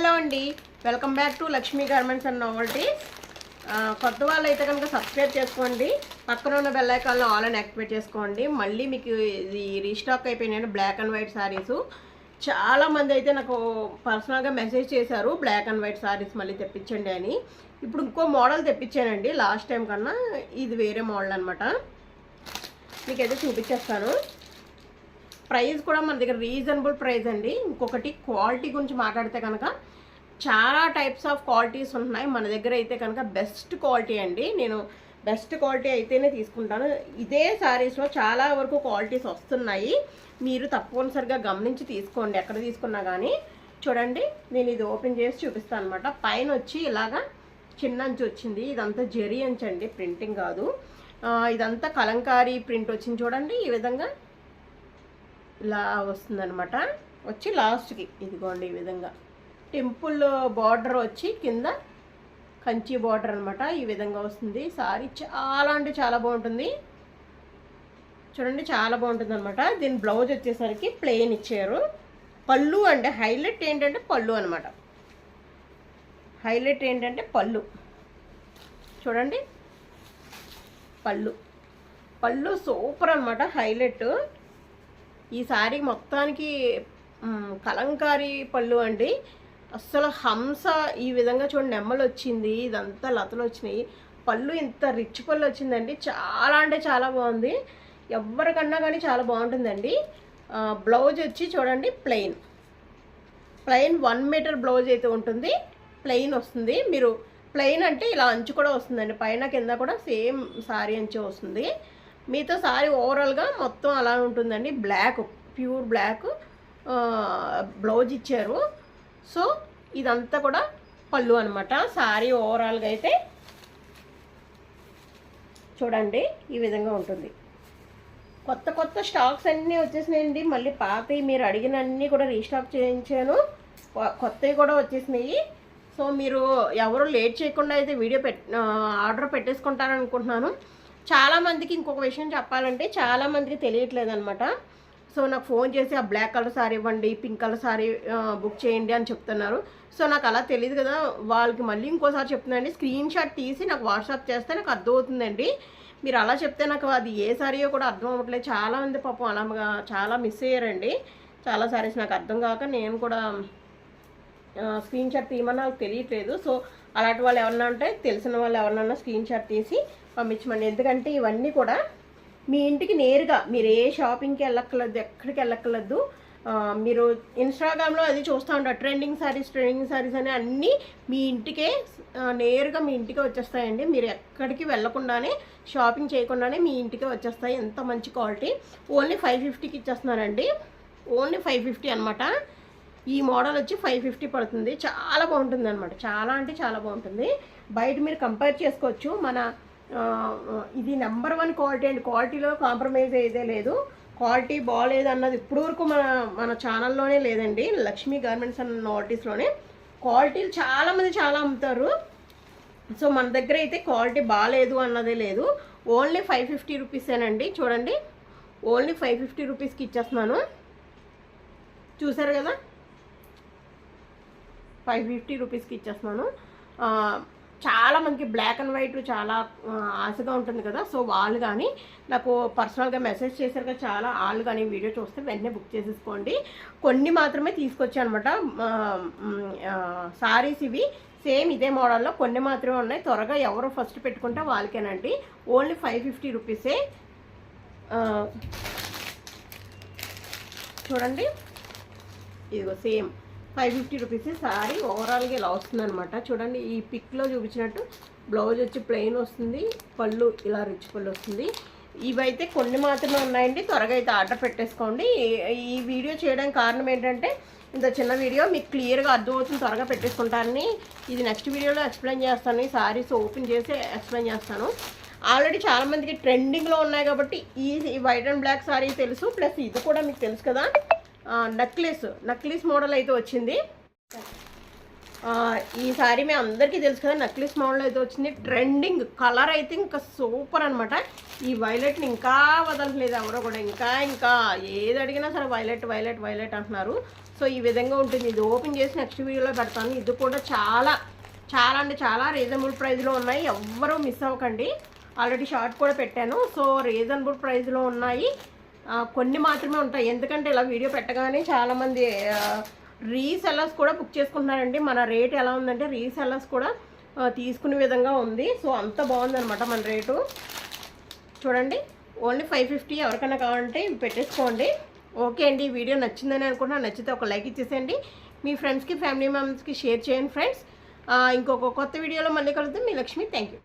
Hello అండి. Welcome back to Lakshmi garments and novelties. కొత్త వాళ్ళు అయితే కనుక సబ్స్క్రైబ్ చేసుకోండి. పక్కన ఉన్న బెల్ ఐకాన్లో ఆల్ అని యాక్టివేట్ చేసుకోండి. మళ్ళీ మీకు ఇది రీస్టాక్ అయిపోయినాయి బ్లాక్ అండ్ వైట్ సారీస్ చాలా మంది అయితే నాకు పర్సనల్గా మెసేజ్ చేశారు బ్లాక్ అండ్ వైట్ సారీస్ మళ్ళీ తెప్పించండి అని. ఇప్పుడు ఇంకో మోడల్ తెప్పించానండి లాస్ట్ టైం కన్నా ఇది వేరే మోడల్ అనమాట మీకైతే చూపించేస్తాను. ప్రైస్ కూడా మన దగ్గర రీజనబుల్ ప్రైస్ అండి. ఇంకొకటి క్వాలిటీ గురించి మాట్లాడితే కనుక చాలా టైప్స్ ఆఫ్ క్వాలిటీస్ ఉన్నాయి మన దగ్గర అయితే కనుక బెస్ట్ క్వాలిటీ అండి. నేను బెస్ట్ క్వాలిటీ అయితేనే తీసుకుంటాను. ఇదే శారీస్లో చాలా వరకు క్వాలిటీస్ వస్తున్నాయి. మీరు తప్పనిసరిగా గమనించి తీసుకోండి. ఎక్కడ తీసుకున్నా కానీ చూడండి నేను ఇది ఓపెన్ చేసి చూపిస్తాను అనమాట పైన వచ్చి ఇలాగా చిన్న అంచు వచ్చింది. ఇదంతా జెరీ అంచు అండి. ప్రింటింగ్ కాదు. ఇదంతా కలంకారీ ప్రింట్ వచ్చింది చూడండి. ఈ విధంగా ఇలా వస్తుందన్నమాట. వచ్చి లాస్ట్కి ఇదిగోండి ఈ విధంగా. టెంపుల్ బార్డర్ వచ్చి కింద కంచి బార్డర్ అనమాట ఈ విధంగా వస్తుంది. సారీ చాలా అంటే చాలా బాగుంటుంది. చూడండి చాలా బాగుంటుంది అనమాట దీని బ్లౌజ్ వచ్చేసరికి ప్లెయిన్ ఇచ్చారు. పళ్ళు అంటే హైలైట్ ఏంటంటే పళ్ళు అనమాట హైలైట్ ఏంటంటే పళ్ళు. చూడండి. పళ్ళు. పళ్ళు సూపర్ అనమాట హైలైట్. ఈ శారీ మొత్తానికి కలంకారీ పళ్ళు అండి. అస్సలు హంస ఈ విధంగా చూడండి నెమ్మలు వచ్చింది ఇదంతా లతలు వచ్చినాయి. పళ్ళు ఇంత రిచ్ పళ్ళు వచ్చిందండి. చాలా అంటే చాలా బాగుంది. ఎవరికన్నా కానీ చాలా బాగుంటుందండి. బ్లౌజ్ వచ్చి చూడండి plain. Plain one metre blouse అయితే ఉంటుంది. ప్లెయిన్ వస్తుంది. మీరు ప్లెయిన్ అంటే ఇలా అంచు కూడా వస్తుందండి. పైన కింద కూడా సేమ్ సారీ అంచు వస్తుంది. మీతో సారీ ఓవరాల్గా మొత్తం అలా ఉంటుందండి. బ్లాక్ ప్యూర్ బ్లాక్ బ్లౌజ్ ఇచ్చారు. సో ఇదంతా కూడా పళ్ళు అనమాట సారీ ఓవరాల్గా అయితే చూడండి ఈ విధంగా ఉంటుంది. కొత్త కొత్త స్టాక్స్ అన్నీ వచ్చేసినాయండి. మళ్ళీ పాతవి మీరు అడిగిన అన్నీ కూడా రీస్టాక్ చేయించాను. కొ- కొత్తవి కూడా వచ్చేసినాయి. సో మీరు ఎవరు లేట్ చేయకుండా అయితే వీడియో పెట్ ఆర్డర్ పెట్టేసుకుంటారనుకుంటున్నాను. చాలామందికి ఇంకొక విషయం చెప్పాలంటే చాలామందికి తెలియట్లేదు అనమాట సో నాకు ఫోన్ చేసి ఆ బ్లాక్ కలర్ సారీ ఇవ్వండి పింక్ కలర్ సారీ బుక్ చేయండి అని చెప్తున్నారు. సో నాకు అలా తెలియదు కదా. వాళ్ళకి మళ్ళీ ఇంకోసారి చెప్తున్నానండి స్క్రీన్ షాట్ తీసి నాకు వాట్సాప్ చేస్తే నాకు అర్థమవుతుందండి. మీరు అలా చెప్తే నాకు అది ఏ సారీయో కూడా అర్థం అవ్వట్లేదు. చాలామంది పాపం అలా చాలా మిస్ అయ్యారండి. చాలా సారీస్ నాకు అర్థం కాక నేను కూడా స్క్రీన్ షాట్ తీయమని నాకు తెలియట్లేదు. సో అలాంటి వాళ్ళు ఎవరన్నా ఉంటే తెలిసిన వాళ్ళు ఎవరన్నా స్క్రీన్ షాట్ తీసి పంపించమండి ఎందుకంటే ఇవన్నీ కూడా మీ ఇంటికి నేరుగా మీరు ఏ షాపింగ్కి వెళ్ళక్కర్లేదు ఎక్కడికి వెళ్ళక్కర్లేదు. మీరు ఇన్స్టాగ్రామ్లో అది చూస్తూ ఉంటారు. ట్రెండింగ్ సారీస్ ట్రెండింగ్ సారీస్ అని అన్నీ మీ ఇంటికే నేరుగా మీ ఇంటికే వచ్చేస్తాయండి. మీరు ఎక్కడికి వెళ్ళకుండానే షాపింగ్ చేయకుండానే మీ ఇంటికే వచ్చేస్తాయి. ఎంత మంచి క్వాలిటీ ఓన్లీ ఫైవ్ ఫిఫ్టీకి ఇచ్చేస్తున్నారండి. ఓన్లీ ఫైవ్ ఫిఫ్టీ అనమాట ఈ మోడల్ వచ్చి ఫైవ్ ఫిఫ్టీ పడుతుంది. చాలా బాగుంటుంది అనమాట చాలా అంటే చాలా బాగుంటుంది. బయట మీరు కంపేర్ చేసుకోవచ్చు. మన ఇది నెంబర్ వన్ క్వాలిటీ అండి. క్వాలిటీలో కాంప్రమైజ్ అయితే లేదు. క్వాలిటీ బాగాలేదు అన్నది ఇప్పుడు వరకు మన మన ఛానల్లోనే లేదండి. లక్ష్మీ గార్మెంట్స్ అన్న నోటీస్లోనే క్వాలిటీలు చాలామంది చాలా అమ్ముతారు. సో మన దగ్గర అయితే క్వాలిటీ బాగాలేదు అన్నదే లేదు. ఓన్లీ ఫైవ్ ఫిఫ్టీ రూపీసేనండి. చూడండి. ఓన్లీ ఫైవ్ ఫిఫ్టీ రూపీస్కి ఇచ్చేస్తున్నాను. చూసారు కదా? ఫైవ్ ఫిఫ్టీ రూపీస్కి ఇచ్చేస్తున్నాను. చాలా మందికి బ్లాక్ అండ్ వైట్ చాలా ఆశగా ఉంటుంది కదా సో వాళ్ళు కానీ నాకు పర్సనల్గా మెసేజ్ చేశారు కదా చాలా వాళ్ళు కానీ వీడియో చూస్తే వెంటనే బుక్ చేసేసుకోండి. కొన్ని మాత్రమే తీసుకొచ్చాను అనమాట సారీస్ ఇవి సేమ్ ఇదే మోడల్లో కొన్ని మాత్రమే ఉన్నాయి. త్వరగా ఎవరు ఫస్ట్ పెట్టుకుంటే వాళ్ళకేనండి. ఓన్లీ ఫైవ్ ఫిఫ్టీ రూపీసే. చూడండి. ఇదిగో same. Five fifty rupees sari ఓవరాల్గా ఇలా వస్తుంది అనమాట చూడండి ఈ పిక్లో చూపించినట్టు బ్లౌజ్ వచ్చి ప్లెయిన్ వస్తుంది పళ్ళు ఇలా రిచ్ పళ్ళు వస్తుంది. ఇవైతే కొన్ని మాత్రమే ఉన్నాయండి త్వరగా అయితే ఆర్డర్ పెట్టేసుకోండి. ఈ- వీడియో చేయడానికి కారణం ఏంటంటే ఇంత చిన్న వీడియో మీకు క్లియర్గా అర్థమవుతుంది త్వరగా పెట్టేసుకుంటారని. ఇది నెక్స్ట్ వీడియోలో ఎక్స్ప్లెయిన్ చేస్తాను ఈ సారీస్ ఓపెన్ చేసి ఎక్స్ప్లెయిన్ చేస్తాను. ఆల్రెడీ చాలామందికి ట్రెండింగ్లో ఉన్నాయి కాబట్టి ఈ వైట్ అండ్ బ్లాక్ సారీ తెలుసు ప్లస్ ఇది కూడా మీకు తెలుసు కదా. నక్లెస్ నక్లెస్ మోడల్ అయితే వచ్చింది. ఈసారి ఈ సారీ మీ అందరికీ తెలుసు కదా నక్లీస్ మోడల్ అయితే వచ్చింది. ట్రెండింగ్ కలర్ అయితే ఇంకా సూపర్ అనమాట ఈ వైలెట్ని ఇంకా వదలట్లేదు ఎవరో కూడా. ఇంకా ఇంకా ఏది అడిగినా సరే వైలెట్ వైలెట్ వైలెట్ అంటున్నారు. సో ఈ విధంగా ఉంటుంది. ఇది ఓపెన్ చేసి నెక్స్ట్ వీడియోలో పెడతాను. ఇది కూడా చాలా చాలా అంటే చాలా రీజనబుల్ ప్రైస్లో ఉన్నాయి. ఎవ్వరూ మిస్ అవ్వకండి. ఆల్రెడీ షార్ట్ కూడా పెట్టాను. సో రీజనబుల్ ప్రైస్లో ఉన్నాయి. కొన్ని మాత్రమే ఉంటాయి. ఎందుకంటే ఇలా వీడియో పెట్టగానే చాలామంది రీసెల్లర్స్ కూడా బుక్ చేసుకుంటున్నారండి. మన రేట్ ఎలా ఉందంటే రీసెల్లర్స్ కూడా తీసుకునే విధంగా ఉంది. సో అంత బాగుందనమాట మన రేటు. చూడండి ఓన్లీ ఫైవ్ ఫిఫ్టీ ఎవరికైనా కావాలంటే పెట్టేసుకోండి. ఓకే అండి వీడియో నచ్చిందని అనుకుంటున్నా. నచ్చితే ఒక లైక్ ఇచ్చేసేయండి. మీ ఫ్రెండ్స్కి ఫ్యామిలీ మెంబర్స్కి షేర్ చేయండి ఫ్రెండ్స్. ఇంకొక కొత్త వీడియోలో మళ్ళీ కలుద్దాం. మీ లక్ష్మి థ్యాంక్ యూ.